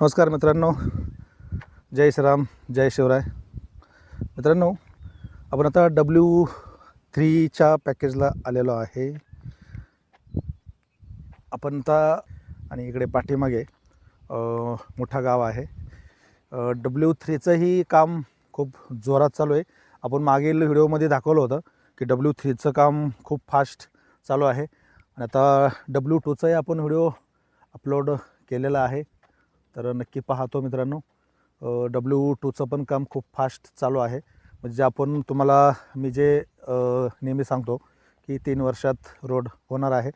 नमस्कार मित्रांनो. जय श्रीराम जय शिवराय. मित्रांनो आपण आता डब्ल्यू थ्रीच्या पॅकेजला आलेलो आहे. आपण आता आणि इकडे पाठीमागे मोठा गाव आहे. डब्ल्यू थ्रीचंही काम खूप जोरात चालू आहे. आपण मागील व्हिडिओमध्ये दाखवलं होतं की डब्ल्यू थ्रीचं काम खूप फास्ट चालू आहे. आणि आता डब्ल्यू टूचाही आपण व्हिडिओ अपलोड केलेला आहे. तर नक्की पाहतो मित्रांनो. डब्ल्यू टूचं पण काम खूप फास्ट चालू आहे. म्हणजे आपण तुम्हाला मी जे नेहमी सांगतो की तीन वर्षात रोड होणार आहे.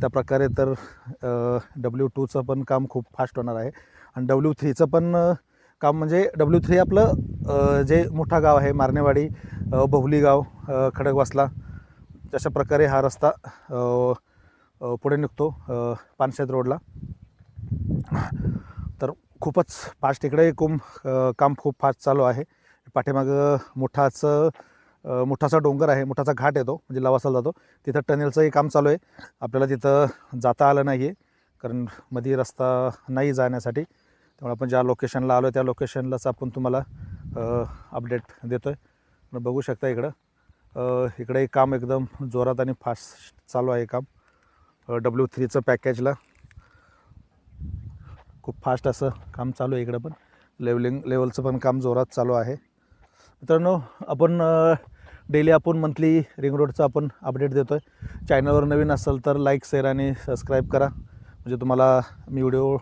त्या प्रकारे तर डब्ल्यू टूचं पण काम खूप फास्ट होणार आहे. आणि डब्ल्यू थ्रीचं पण काम म्हणजे डब्ल्यू थ्री आपलं जे मोठा गाव आहे मारणेवाडी बहुली गाव खडकवासला अशा प्रकारे हा रस्ता पुढे निघतो पानशेत रोडला खूपच फास्ट इकडे कुंभ काम खूप फास्ट चालू आहे. पाठीमागं मोठाचं मोठासा डोंगर आहे मोठासा घाट येतो म्हणजे लवासाला जातो. तिथं टनेलचंही काम चालू आहे. आपल्याला तिथं जाता आलं नाही आहे कारण मध्ये रस्ता नाही जाण्यासाठी. त्यामुळे आपण ज्या लोकेशनला आलो आहे त्या लोकेशनलाच आपण तुम्हाला अपडेट देतो आहे बघू शकता इकडं. इकडे काम एकदम जोरात आणि फास्ट चालू आहे काम. डब्ल्यू थ्रीचं पॅकेजला खूप फास्ट असं काम चालू आहे इकडं पण. लेवलिंग लेवलचं पण काम जोरात चालू आहे. मित्रांनो आपण डेली आपण मंथली रिंग रोडचं आपण अपडेट देतो आहे चॅनलवर नवीन असेल तर लाईक शेअर आणि सबस्क्राईब करा. म्हणजे तुम्हाला मी व्हिडिओ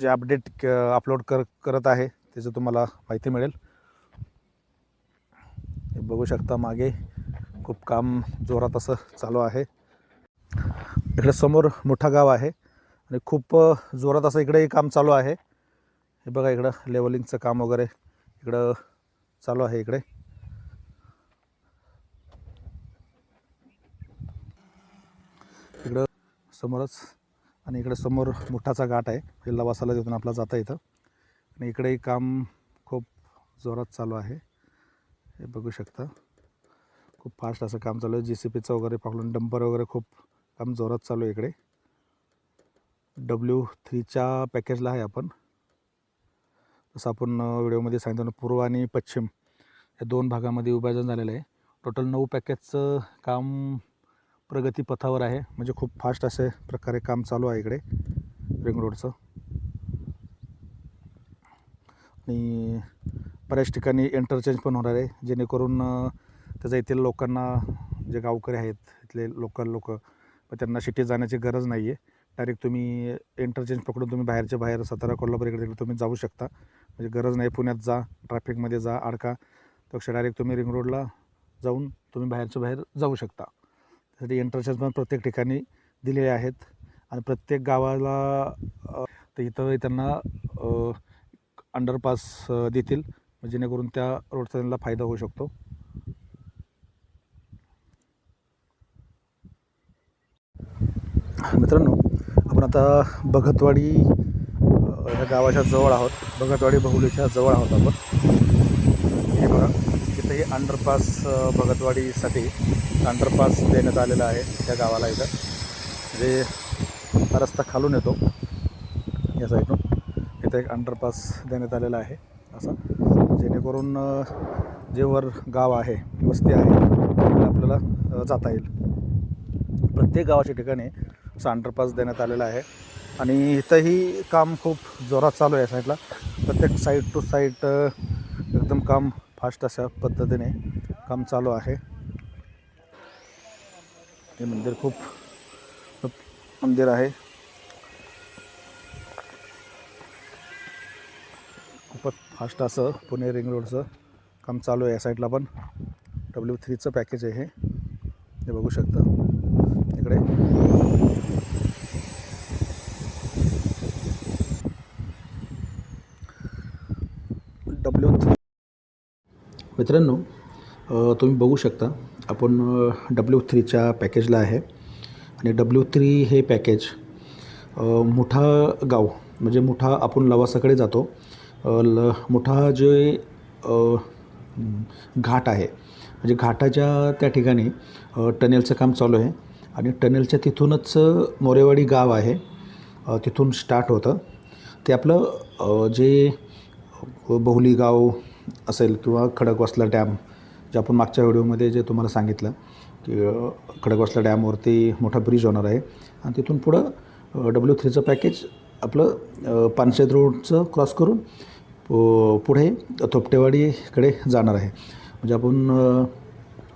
जे अपडेट अपलोड कर करत आहे त्याचं तुम्हाला माहिती मिळेल. हे बघू शकता मागे खूप काम जोरात असं चालू आहे. इकडे समोर मोठा गाव आहे. आणि खूप जोरात असं इकडे काम चालू आहे. हे बघा इकडं लेवलिंगचं काम वगैरे इकडं चालू आहे इकडे. इकडं समोरच आणि इकडे समोर मोठाचा घाट आहे. म्हणजे लवासाला तिथून आपला जाता येतं. आणि इकडेही काम खूप जोरात चालू आहे. हे बघू शकता. खूप फास्ट असं काम चालू आहे. जी सी पीचं वगैरे पकडून डंपर वगैरे खूप काम जोरात चालू आहे इकडे. डब्ल्यू थ्रीच्या पॅकेजला आहे आपण. जसं आपण व्हिडिओमध्ये सांगितलं पूर्व आणि पश्चिम या दोन भागामध्ये विभाजन झालेलं आहे. टोटल नऊ पॅकेजचं काम प्रगतीपथावर आहे. म्हणजे खूप फास्ट असे प्रकारे काम चालू आहे इकडे रिंग रोडचं आणि बऱ्याच ठिकाणी इंटरचेंज पण होणार आहे. जेणेकरून त्याचा येथील लोकांना जे गावकरी आहेत इथले लोकल लोक त्यांना सिटीत जाण्याची गरज नाही आहे डायरेक्ट तुम्ही इंटरचेंज पकडून तुम्ही बाहेरच्या बाहेर सातारा कोल्हापूर इकडे तिकडे तुम्ही जाऊ शकता. म्हणजे गरज नाही पुण्यात जा ट्रॅफिकमध्ये जा अडका. त्यापेक्षा डायरेक्ट तुम्ही रिंग रोडला जाऊन तुम्ही बाहेरच्या बाहेर जाऊ शकता. त्यासाठी इंटरचेंज पण प्रत्येक ठिकाणी दिलेले आहेत. आणि प्रत्येक गावाला तर इथं त्यांना अंडरपास देतील. म्हणजे जेणेकरून त्या रोडचा त्यांना फायदा होऊ शकतो. मित्रांनो आपण आता भगतवाडी ह्या गावाच्या जवळ आहोत. भगतवाडी बहुलीच्या जवळ आहोत आपण. हे बघा तिथे अंडरपास भगतवाडीसाठी अंडरपास देण्यात आलेला आहे त्या गावाला इथं. म्हणजे रस्ता खालून येतो या साईडून इथं एक अंडरपास देण्यात आलेला आहे असा. जेणेकरून जे वर गाव आहे वस्ती आहे तिकडे आपल्याला जाता येईल. प्रत्येक गावाच्या ठिकाणी असा अंडरपास देण्यात आलेला आहे. आणि इथंही काम खूप जोरात चालू आहे या साईडला प्रत्येक साईड टू साईड एकदम काम फास्ट अशा पद्धतीने काम चालू आहे. हे मंदिर खूप मंदिर आहे. खूपच फास्ट असं पुणे रिंग रोडचं काम चालू आहे या साईडला पण. डब्ल्यू थ्रीचं पॅकेज आहे हे. हे बघू शकता. इकडे डब्ल्यू थ्री मित्रांनो तुम्ही बघू शकता आपण डब्ल्यू थ्रीच्या पॅकेजला आहे. आणि डब्ल्यू थ्री हे पॅकेज मोठा गाव म्हणजे मोठा आपण लवासाकडे जातो. ल मोठा जे घाट आहे म्हणजे घाटाच्या त्या ठिकाणी टनेलचं काम चालू आहे. आणि टनेलच्या तिथूनच मोरेवाडी गाव आहे तिथून स्टार्ट होतं. ते आपलं जे बहुली गाव असेल किंवा खडकवासला डॅम जे आपण मागच्या व्हिडिओमध्ये जे तुम्हाला सांगितलं की खडकवासला डॅमवरती मोठा ब्रिज होणार आहे आणि तिथून पुढं डब्ल्यू थ्रीचं पॅकेज आपलं पानशेत रोडचं क्रॉस करून पु- पुढे थोपटेवाडीकडे जाणार आहे. म्हणजे आपण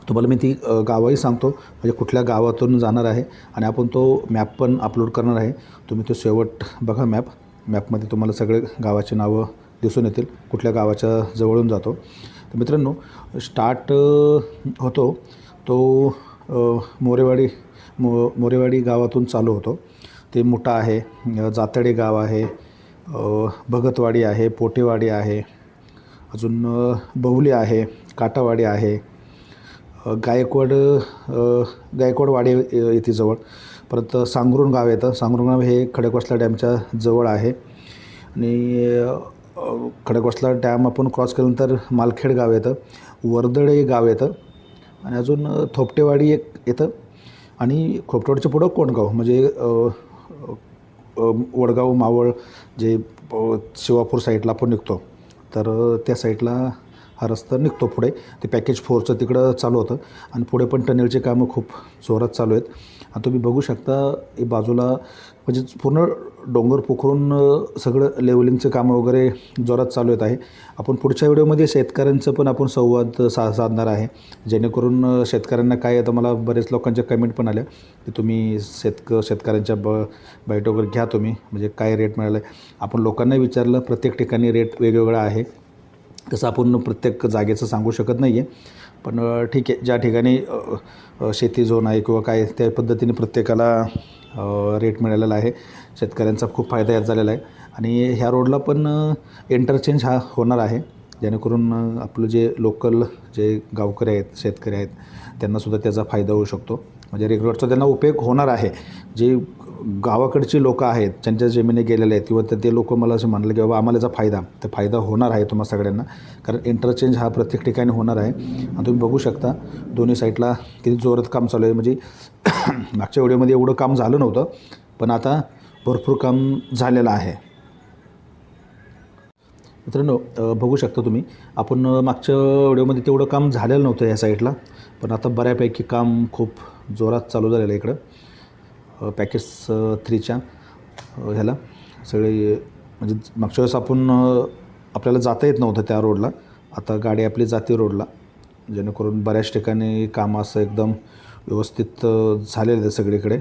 तुम्हाला मी ती गावही गावंही सांगतो म्हणजे कुठल्या गावातून जाणार आहे आणि आपण तो मॅप पण अपलोड करणार आहे. तुम्ही तो शेवट बघा मॅप मॅपमध्ये तुम्हाला सगळे गावाची नावं दिसून येतील कुठल्या गावाच्या जवळून जातो. तर मित्रांनो स्टार्ट होतो. तो मोरेवाडी मो मोरेवाडी गावातून चालू होतो. ते मोठा आहे जातडे गाव आहे भगतवाडी आहे पोटेवाडी आहे अजून बहुली आहे काटावाडी आहे गायकवाड गायकवाडवाडी येते येथे जवळ. परत सांगरुण गाव येतं. सांगरुण गाव हे खडकवासला डॅमच्या जवळ आहे. आणि खडकवासला डॅम आपण क्रॉस केल्यानंतर मालखेड गाव येतं वर्दळे गाव येतं आणि अजून थोपटेवाडी एक येतं आणि खोपटेवाडीच्या पुढं कोंडगाव म्हणजे वडगाव मावळ जे शिवापूर साईडला आपण निघतो तर त्या साईडला हा रस्ता निघतो पुढे. ते पॅकेज फोरचं तिकडं चालू होतं. आणि पुढे पण टनेलचे कामं खूप जोरात चालू आहेत. आणि तुम्ही बघू शकता हे बाजूला म्हणजे पूर्ण डोंगर पोखरून सगळं लेवलिंगचं कामं वगैरे जोरात चालू येत आहे. आपण पुढच्या व्हिडिओमध्ये शेतकऱ्यांचं पण आपण संवाद सा साधणार आहे. जेणेकरून शेतकऱ्यांना काय आता मला बरेच लोकांच्या कमेंट पण आल्या की तुम्ही शेतक शेतकऱ्यांच्या ब बाईट वगैरे घ्या तुम्ही. म्हणजे काय रेट मिळालं आहे आपण लोकांना विचारलं प्रत्येक ठिकाणी रेट वेगवेगळा आहे. तसं आपण प्रत्येक जागेचं सांगू शकत नाही आहे पण ठीक आहे. ज्या ठिकाणी शेती झोन आहे किंवा काय त्या पद्धतीने प्रत्येकाला रेट मिळालेला आहे. शेतकऱ्यांचा खूप फायदा यात झालेला आहे. आणि ह्या रोडला पण इंटरचेंज हा होणार आहे. जेणेकरून आपलं जे लोकल जे गावकरी आहेत शेतकरी आहेत त्यांनासुद्धा त्याचा फायदा होऊ शकतो. म्हणजे रेग्युलरचा त्यांना उपयोग होणार आहे. जे गावाकडची लोकं आहेत ज्यांच्या जमिनी गेलेले आहेत किंवा ते- ते लोक मला असं म्हणलं की बाबा आम्हाला याचा फायदा तर फायदा होणार आहे तुम्हाला सगळ्यांना कारण इंटरचेंज हा प्रत्येक ठिकाणी होणार आहे. आणि तुम्ही बघू शकता दोन्ही साईडला किती जोरात काम चालू आहे. म्हणजे मागच्या व्हिडिओमध्ये एवढं काम झालं नव्हतं पण आता भरपूर काम झालेलं आहे. मित्रांनो बघू शकता तुम्ही आपण मागच्या व्हिडिओमध्ये तेवढं काम झालेलं नव्हतं या साईडला पण आता बऱ्यापैकी काम खूप जोरात चालू झालेलं आहे इकडं. पॅकेज थ्रीच्या ह्याला. सगळे म्हणजे मागच्या वेळेस आपण आपल्याला जाता येत नव्हतं त्या रोडला आता गाडी आपली जाते रोडला जेणेकरून बऱ्याच ठिकाणी काम असं एकदम व्यवस्थित झालेलं आहे सगळीकडे.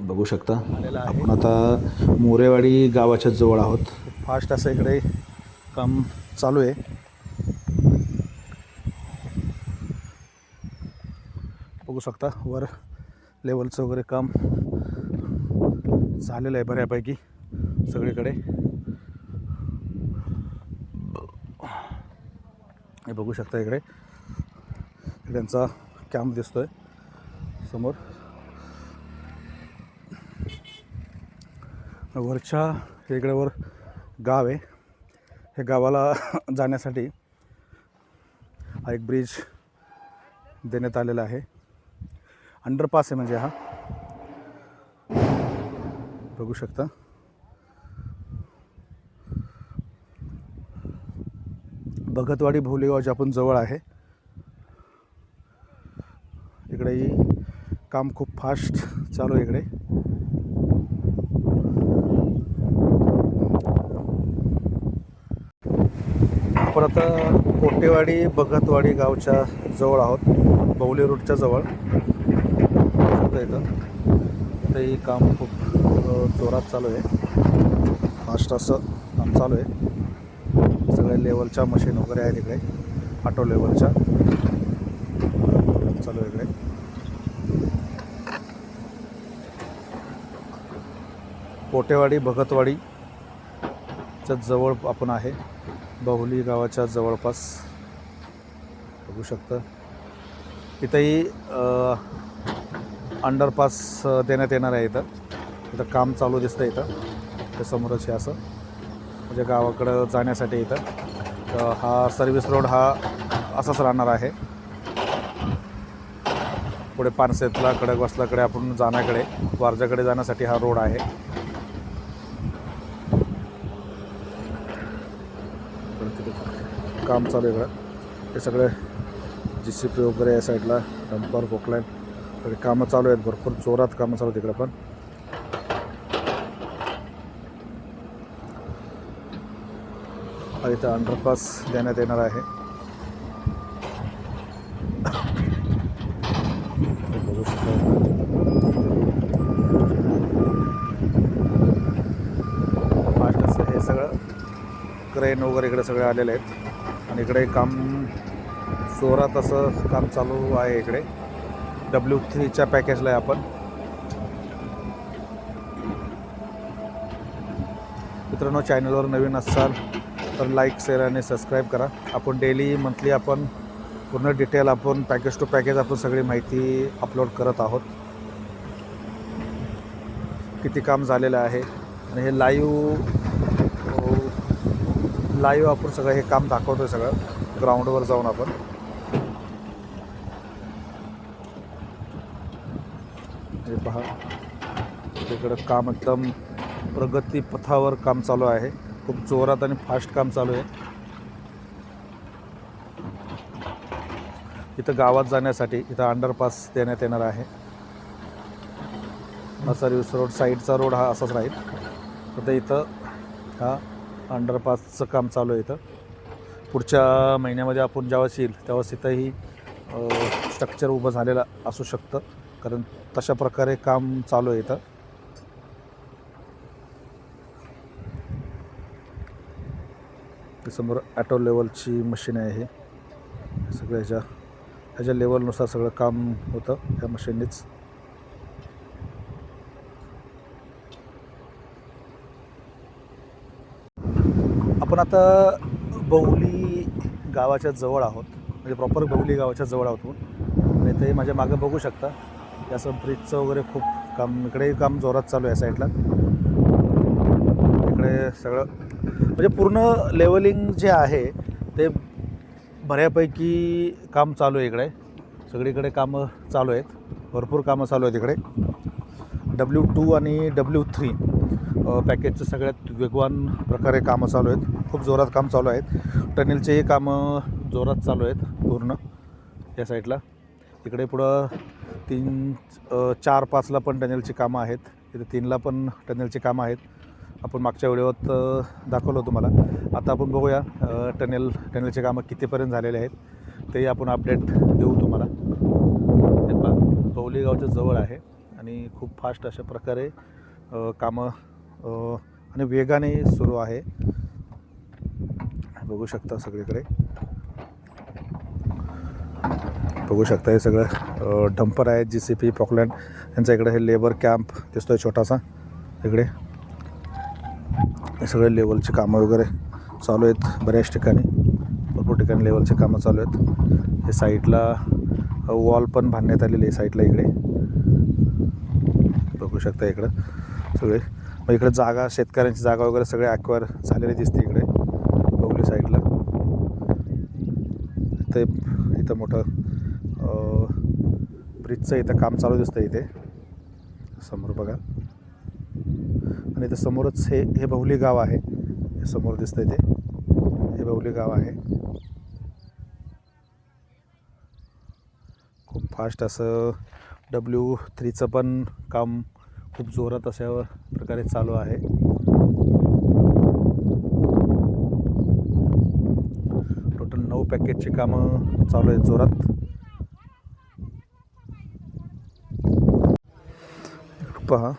बघू शकता. आपण आता मोरेवाडी गावाच्या जवळ आहोत. फास्ट असं इकडे काम चालू आहे. बघू शकता वर लेवलचं वगैरे काम झालेलं आहे बऱ्यापैकी सगळीकडे. हे बघू शकता इकडे. त्यांचा कॅम्प दिसतोय समोर. वरच्या इकडे वर गाव आहे. हे गावाला जाण्यासाठी हा एक ब्रिज देण्यात आलेला आहे. अंडरपास आहे म्हणजे हा. बघू शकता. भगतवाडी भोलेगाव जे आपण जवळ आहे. इकडेही काम खूप फास्ट चालू आहे इकडे. आपण आता कोटेवाडी भगतवाडी गावच्या जवळ आहोत. बौली रोडच्या जवळ. बघता येतं इथंही काम खूप जोरात चालू आहे. फास्ट असं काम चालू आहे. सगळ्या लेवलच्या मशीन वगैरे आहेत इकडे. ऑटो लेवलच्या चालू आहे इकडे. कोटेवाडी भगतवाडीच्या जवळ आपण आहे. बहुली गावाच्या जवळपास. बघू शकतं. इथंही अंडरपास देण्यात येणार आहे इथं. इथं काम चालू दिसतं इथं. ते समोरच हे असं. म्हणजे गावाकडं जाण्यासाठी इथं. तर हा सर्विस रोड हा असाच राहणार आहे. पुढे पानसेतला खडकवासलाकडे आपण जाण्याकडे वारजाकडे जाण्यासाठी हा रोड आहे. काम चालू आहे हे सगळे जी सी पी वगैरे या साईडला डंपर कोकलँड सगळे कामं चालू आहेत भरपूर जोरात कामं चालू आहेत इकडं पण. इथं अंडरपास देण्यात येणार आहे. हे हे सगळं क्रेन वगैरे इकडे सगळे आलेले आहेत. आणि इकडे काम जोरात असं काम चालू आहे इकडे. डब्ल्यू थ्रीच्या पॅकेजला आहे आपण. मित्रांनो चॅनलवर नवीन असाल तर लाईक शेअर आणि सबस्क्राईब करा. आपण डेली मंथली आपण पूर्ण डिटेल आपण पॅकेज टू पॅकेज आपण सगळी माहिती अपलोड करत आहोत. किती काम झालेलं आहे आणि हे लाईव्ह लाईव्ह आपण सगळं हे काम दाखवतो आहे सगळं ग्राउंडवर जाऊन आपण. पहा. तिकडं काम एकदम प्रगतीपथावर काम चालू आहे. खूप जोरात आणि फास्ट काम चालू आहे. इथं गावात जाण्यासाठी इथं अंडरपास देण्यात येणार आहे. हा सर्व्हिस रोड साईडचा रोड हा असाच राहील. तर इथं हा अंडरपासचं काम चालू आहे इथं. पुढच्या महिन्यामध्ये आपण जेव्हा येईल तेव्हा इथंही स्ट्रक्चर उभं झालेलं असू शकतं. कारण तशा प्रकारे काम चालू आहे इथं. समोर ॲटो लेवलची मशीन आहे हे. सगळ्या ह्याच्या ह्याच्या लेवलनुसार सगळं काम होतं ह्या मशीननीच आपण आता बहुली गावाच्या जवळ आहोत. म्हणजे प्रॉपर बहुली गावाच्या जवळ आहोत आणि ते माझ्या मागं बघू शकता. असं ब्रिजचं वगैरे खूप काम इकडेही काम जोरात चालू आहे साईडला. इकडे सगळं म्हणजे पूर्ण लेवलिंग जे आहे ते बऱ्यापैकी काम चालू आहे इकडे. सगळीकडे कामं चालू आहेत. भरपूर कामं चालू आहेत इकडे. डब्ल्यू टू आणि डब्ल्यू थ्री पॅकेजचं सगळ्यात वेगवान प्रकारे कामं चालू आहेत. खूप जोरात काम चालू आहेत. टनेलचेही कामं जोरात चालू आहेत पूर्ण या साईडला. इकडे पुढं तीन चार पाचला पण टनेलची कामं आहेत. इथे तीनला पण टनेलची कामं आहेत. आपण मागच्या व्हिडिओत दाखवलं तुम्हाला. आता आपण बघूया टनेल टनेलचे कामं कितीपर्यंत झालेले आहेत. तेही आपण अपडेट देऊ तुम्हाला. हे पवली गावच्या जवळ आहे आणि खूप फास्ट अशा प्रकारे कामं आणि वेगाने सुरू आहे. बघू शकता सगळीकडे. बघू शकता. हे सगळं डंपर आहे जी सी पी पॉकलँड यांचा इकडे हे लेबर कॅम्प दिसतोय छोटासा. इकडे. हे सगळे लेवलचे कामं वगैरे चालू आहेत बऱ्याच ठिकाणी. भरपूर ठिकाणी लेवलचे कामं चालू आहेत. हे साईडला वॉल पण बांधण्यात आलेली आहे साईडला इकडे. बघू शकता इकडं सगळे. मग इकडे जागा शेतकऱ्यांची जागा वगैरे सगळे ॲक्वायर झालेली दिसते इकडे. बघली साईडला इथे इथं मोठं ब्रिजचं इथं काम चालू दिसतं इथे. समोर बघा. आणि इथं समोरच हे हे बहुली गाव आहे. हे समोर दिसतंय इथे हे बहुली गाव आहे. खूप फास्ट असं डब्ल्यू थ्रीचं पण काम खूप जोरात अशा प्रकारे चालू आहे. टोटल नऊ पॅकेजची कामं चालू आहेत जोरात. पहा.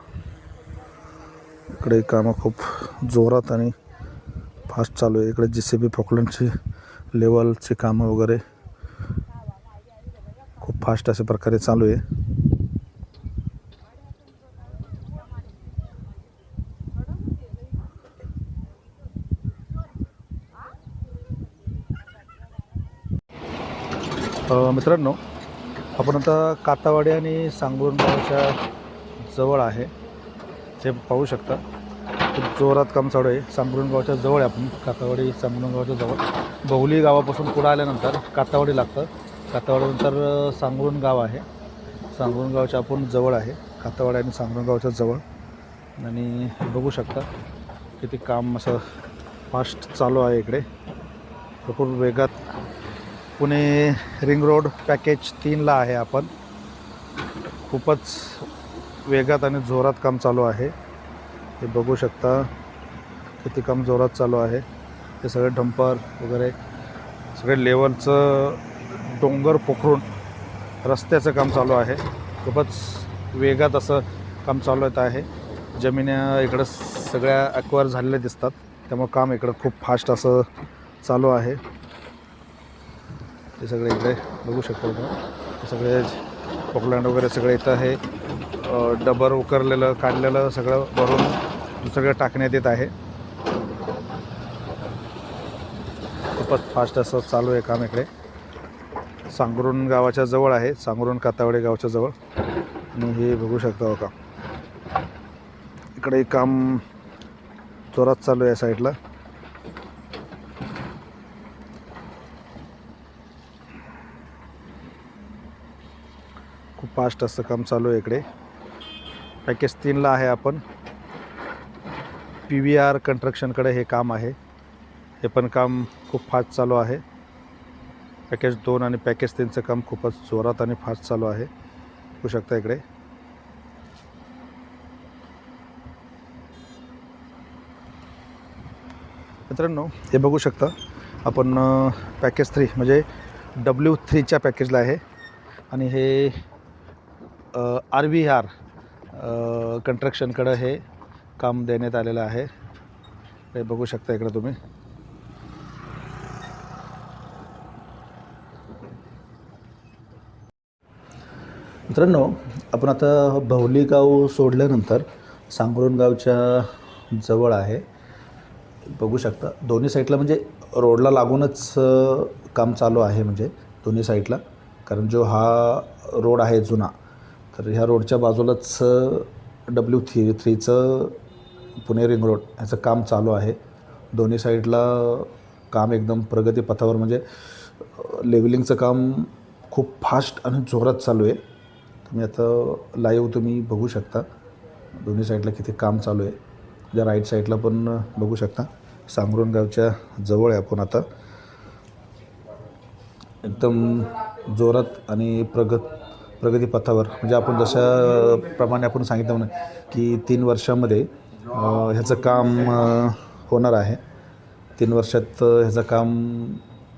इकडे कामं खूप जोरात आणि फास्ट चालू आहे. इकडे जी सी बी फॉकलंडची लेवलची कामं वगैरे खूप फास्ट अशा प्रकारे चालू आहे. मित्रांनो आपण आता कातावाडी आणि सांगोर गावच्या जवळ आहे. ते पाहू शकता. खूप जोरात काम चालू आहे सांगरूणगावच्या जवळ आहे आपण. कातावाडी सांबरुणगावच्या जवळ. बहुली गावापासून पुढं आल्यानंतर कातावाडी लागतं. कातावाडीनंतर अ, सांगरुण गाव आहे. सांगरुण गावच्या आपण जवळ आहे. कातावाडी आणि सांगरुण गावच्या जवळ. आणि बघू शकता किती काम असं फास्ट चालू आहे इकडे. भरपूर वेगात. पुणे रिंग रोड पॅकेज तीनला आहे आपण. खूपच वेगात आणि जोरात काम चालू आहे. हे बघू शकता किती काम जोरात चालू आहे. हे सगळे डंपर वगैरे सगळे लेवलचं डोंगर पोखरून रस्त्याचं काम चालू आहे. खूपच वेगात असं काम चालू येत आहे. जमिन्या इकडं सगळ्या ॲक्वायर झालेल्या दिसतात. त्यामुळे काम इकडं खूप फास्ट असं चालू आहे. हे सगळे इकडे बघू शकतो हे सगळे पोकलँड वगैरे सगळे इथं आहे. डबर उकरलेलं काढलेलं सगळं भरून दुसरीकडे टाकण्यात येत आहे. खूपच फास्ट असं चालू आहे काम इकडे. सांगरुण गावाच्या जवळ आहे सांगरुण कातावडे गावाच्या जवळ. आणि हे बघू शकता हो का इकडे काम जोरात चालू आहे साईडला खूप फास्ट असं काम चालू आहे इकडे. पॅकेज तीनला आहे आपण. पी व्ही आर कन्स्ट्रक्शनकडे हे काम आहे. हे पण काम खूप फास्ट चालू आहे. पॅकेज दोन आणि पॅकेज तीनचं काम खूपच जोरात आणि फास्ट चालू आहे. बघू शकता इकडे. मित्रांनो हे बघू शकता आपण पॅकेज थ्री म्हणजे डब्ल्यू थ्रीच्या पॅकेजला आहे. आणि हे आर व्ही आर कंट्रक्शनकडं हे काम देण्यात आलेलं आहे. हे बघू शकता इकडं तुम्ही. मित्रांनो आपण आता भवली गाव सोडल्यानंतर सांगरुण गावच्या जवळ आहे. बघू शकता दोन्ही साईडला म्हणजे रोडला लागूनच काम चालू आहे म्हणजे दोन्ही साईडला. कारण जो हा रोड आहे जुना तर ह्या रोडच्या बाजूलाच डब्ल्यू थ्री थ्रीचं पुणे रिंग रोड ह्याचं काम चालू आहे. दोन्ही साईडला काम एकदम प्रगतीपथावर म्हणजे लेवलिंगचं काम खूप फास्ट आणि जोरात चालू आहे. तुम्ही आता लाईव्ह तुम्ही बघू शकता. दोन्ही साईडला किती काम चालू आहे. ज्या राईट साईडला पण बघू शकता. सांगरुण गावच्या जवळ आहे आपण आता. एकदम जोरात आणि प्रगत प्रगतीपथावर म्हणजे आपण जशा प्रमाणे आपण सांगितलं म्हणून की तीन वर्षामध्ये ह्याचं काम होणार आहे. तीन वर्षात ह्याचं काम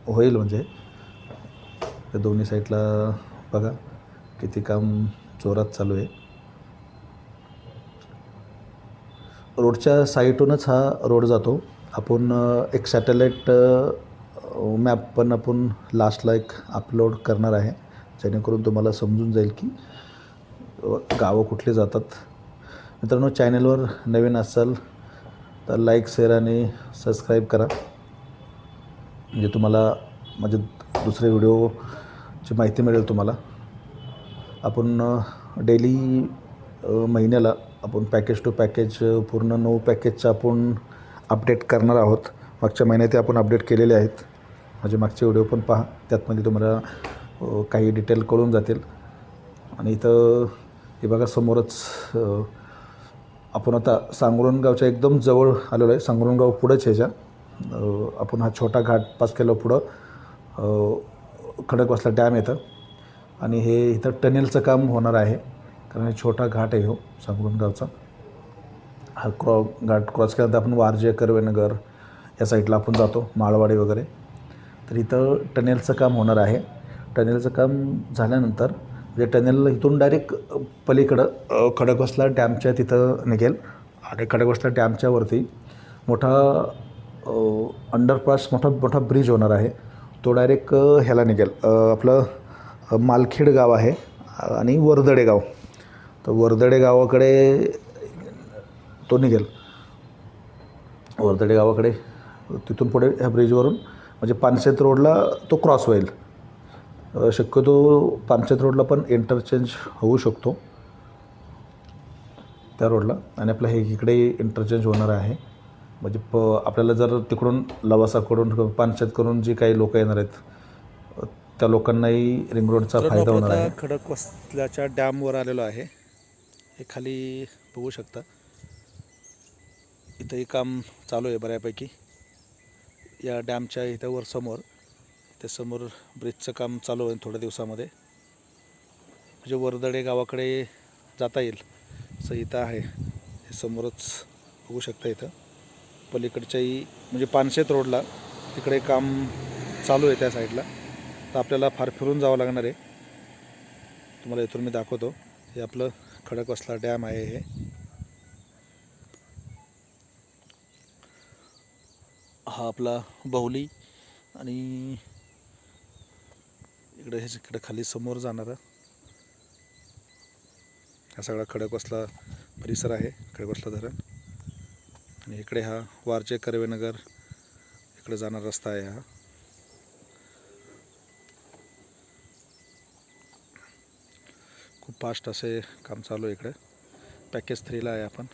होईल म्हणजे. त्या दोन्ही साईडला बघा किती काम जोरात चालू आहे. रोडच्या साईटूनच हा रोड जातो. आपण एक सॅटेलाईट मॅप पण आपण लास्टला एक अपलोड करणार आहे. जेणेकरून तुम्हाला समजून जाईल की गावं कुठले जातात. मित्रांनो चॅनलवर नवीन असाल तर लाईक शेअर आणि सबस्क्राईब करा. म्हणजे तुम्हाला म्हणजे दुसरे व्हिडिओची माहिती मिळेल तुम्हाला. आपण डेली महिन्याला आपण पॅकेज टू पॅकेज पूर्ण नऊ पॅकेजचं आपण अपडेट करणार आहोत. मागच्या महिन्यात ते आपण अपडेट केलेले आहेत. माझे मागचे व्हिडिओ पण पहा. त्यातमध्ये तुम्हाला काही डिटेल कळून जातील. आणि इथं हे बघा समोरच आपण आता सांगरुण गावच्या एकदम जवळ आलेलो आहे. सांगरुण गाव पुढंच ह्याच्या. आपण हा छोटा घाट पास केला पुढं. खडकवासला डॅम येतं. आणि हे इथं टनेलचं काम होणार आहे. कारण हे छोटा घाट आहे हो सांगरुण गावचा हा क्रॉ घाट क्रॉस केल्यानंतर आपण वारजे कर्वेनगर या साईडला आपण जातो माळवाडी वगैरे. तर इथं टनेलचं काम होणार आहे. टनेलचं काम झाल्यानंतर म्हणजे टनेल इथून डायरेक्ट पलीकडं अ, खडकवासला डॅमच्या तिथं निघेल आणि खडकवासला डॅमच्या वरती मोठा अंडरपास मोठा मोठा ब्रिज होणार आहे. तो डायरेक्ट ह्याला निघेल. आपलं मालखेड गाव आहे आणि वर्दडे गाव. तर वर्दडे गावाकडे तो निघेल. वर्दडे गावाकडे तिथून पुढे ह्या ब्रिजवरून म्हणजे पानशेत रोडला तो क्रॉस होईल. शक्यतो पानशेत रोडला पण इंटरचेंज होऊ शकतो. त्या रोडला. आणि आपलं हे इकडे इंटरचेंज होणार आहे. म्हणजे प आपल्याला जर तिकडून लवासाकडून पानशेतकडून जी काही लोक येणार आहेत त्या लोकांनाही रिंग रोडचा फायदा होणार आहे. खडकवासल्याच्या डॅमवर आलेलो आहे. हे खाली बघू शकता. इथंही काम चालू आहे बऱ्यापैकी. या डॅमच्या इथं वर समोर. त्यासमोर ब्रिजचं काम चालू आहे थोड्या दिवसामध्ये. म्हणजे वरदडे गावाकडे जाता येईल. असं इथं आहे. हे समोरच बघू शकता इथं. पलीकडच्याही म्हणजे पानशेत रोडला तिकडे काम चालू आहे त्या साईडला. तर आपल्याला फार फिरून जावं लागणार आहे. तुम्हाला इथून मी दाखवतो. हे आपलं खडकवासला डॅम आहे हे. हा आपला बहुली आणि इकडे हे इकडे खाली समोर जाणारा हा सगळा खडकवासला परिसर आहे खडकवासला धरण. आणि इकडे हा वारचे कर्वेनगर इकडे जाणारा रस्ता आहे हा. खूप फास्ट असे काम चालू आहे इकडे. पॅकेज थ्रीला आहे आपण.